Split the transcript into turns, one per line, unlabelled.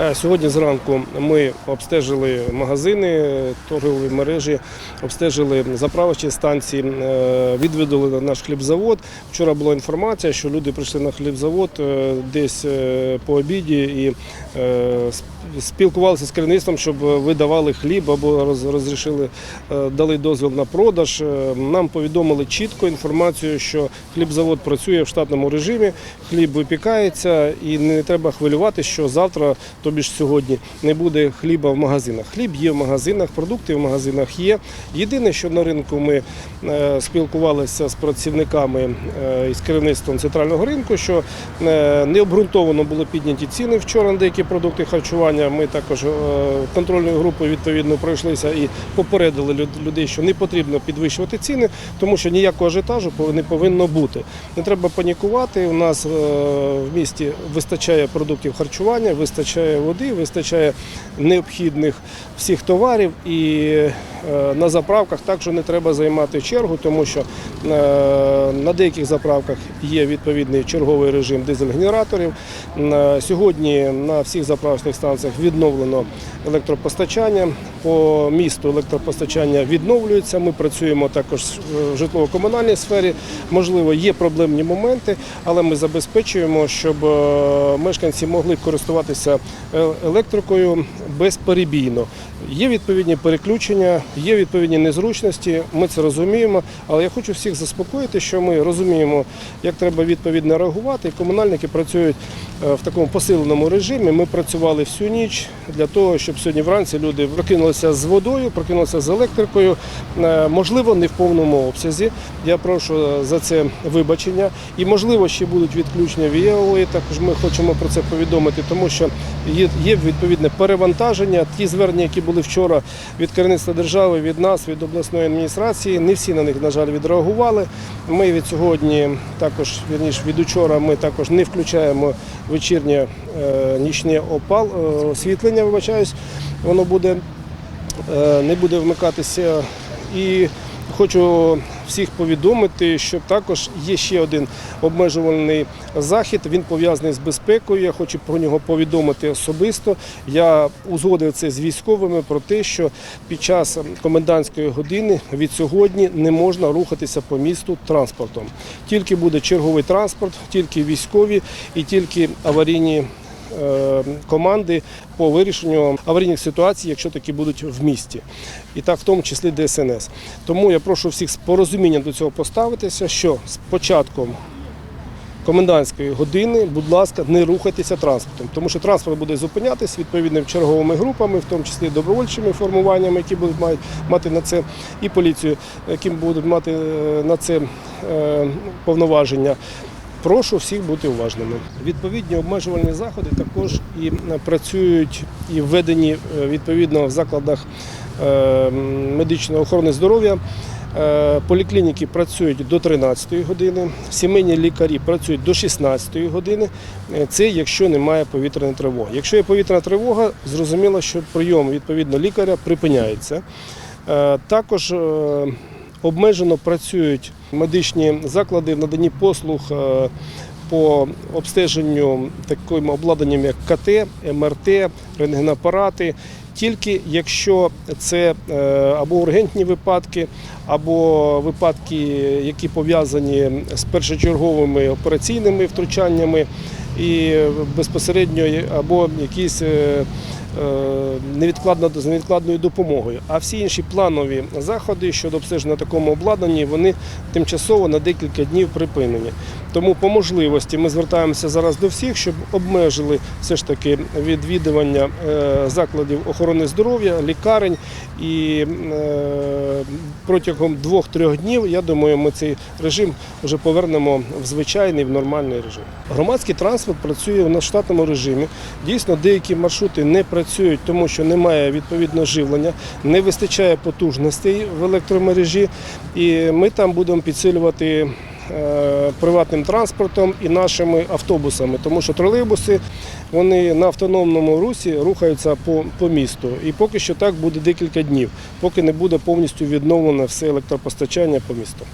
Е, Сьогодні зранку ми обстежили магазини, торгові мережі, обстежили заправочні станції, е, відвідали наш хлібзавод. Вчора була інформація, що люди прийшли на хлібзавод е, десь по обіді і спілкувалися з керівництвом, щоб видавали хліб або розрішили, дали дозвіл на продаж. Нам повідомили чітко інформацію, що хлібзавод працює в штатному режимі, хліб випікається і не треба хвилювати, що завтра, тобі ж сьогодні, не буде хліба в магазинах. Хліб є в магазинах, продукти в магазинах є. Єдине, що на ринку ми е, спілкувалися з працівниками е, і з керівництвом центрального ринку, що е, необґрунтовано були підняті ціни вчора на деякі продукти харчування. Ми також контрольною групою відповідно пройшлися і попередили людей, що не потрібно підвищувати ціни, тому що ніякого ажіотажу не повинно бути. Не треба панікувати. У нас в місті вистачає продуктів харчування, вистачає води, вистачає необхідних всіх товарів і е, на заправках також не треба займати чергу, тому що е, на деяких заправках є відповідний черговий режим дизель-генераторів. Сьогодні на всіх заправочних станціях відновлено електропостачання. По місту електропостачання відновлюється. Ми працюємо також в житлово-комунальній сфері. Можливо, є проблемні моменти, але ми забезпечуємо, щоб е, мешканці могли користуватися е, електрикою безперебійно. Є відповідні переключення, є відповідні незручності. Ми це розуміємо. Але я хочу всіх заспокоїти, що ми розуміємо, як треба відповідно реагувати. І комунальники працюють е, в такому посиленому режимі. Ми працювали всю ніч для того, щоб сьогодні вранці люди прокинулися з водою, прокинулися з електрикою. Е, Можливо, не в повному обсязі. Я прошу за це вибачення. І можливо, ще будуть відключення віялової. Також ми хочемо про це повідомити, тому що є відповідне перевантаження. Ті звернення, які були вчора від керівництва держави, від нас, від обласної адміністрації, не всі на них, на жаль, відреагували. Ми від сьогодні також, вірніше, від учора, ми також не включаємо вечірнє е, нічне опал, е, освітлення, вибачаюсь, воно буде е, не буде вмикатися. І хочу всіх повідомити, що також є ще один обмежувальний захід. Він пов'язаний з безпекою. Я хочу про нього повідомити особисто. Я узгодив це з військовими про те, що під час комендантської години від сьогодні не можна рухатися по місту транспортом. Тільки буде черговий транспорт, тільки військові і тільки аварійні команди по вирішенню аварійних ситуацій, якщо такі будуть в місті, і так в тому числі ДСНС. Тому я прошу всіх з порозумінням до цього поставитися, що з початком комендантської години, будь ласка, не рухайтеся транспортом, тому що транспорт буде зупинятись відповідними черговими групами, в тому числі добровольчими формуваннями, які будуть мають мати на це і поліцію, які будуть мати е, на це е, повноваження. Прошу всіх бути уважними. Відповідні обмежувальні заходи також і працюють і введені е, відповідно в закладах е, медичної охорони здоров'я. Е, Поліклініки працюють до 13-ї години, сімейні лікарі працюють до 16-ї години. Це якщо немає повітряної тривоги. Якщо є повітряна тривога, зрозуміло, що прийом відповідно лікаря припиняється. Також обмежено працюють медичні заклади в наданні послуг е, по обстеженню таким обладнанням, як КТ, МРТ, рентгенапарати. Тільки якщо це е, або ургентні випадки, або випадки, які пов'язані з першочерговими операційними втручаннями, і безпосередньо або якісь е, невідкладно з невідкладною допомогою. А всі інші планові заходи щодо обстеження на такому обладнанні вони тимчасово на декілька днів припинені. Тому по можливості ми звертаємося зараз до всіх, щоб обмежили все ж таки відвідування е, закладів охорони здоров'я, лікарень і е, протягом двох-трьох днів, я думаю, ми цей режим вже повернемо в звичайний, в нормальний режим. Громадський транспорт працює у нас в штатному режимі. Дійсно, деякі маршрути не працюють, тому що немає відповідного живлення, не вистачає потужностей в електромережі, і ми там будемо підсилювати. Е, Приватним транспортом і нашими автобусами, тому що тролейбуси вони на автономному русі рухаються по, по місту. І поки що так буде декілька днів, поки не буде повністю відновлено все електропостачання по місту.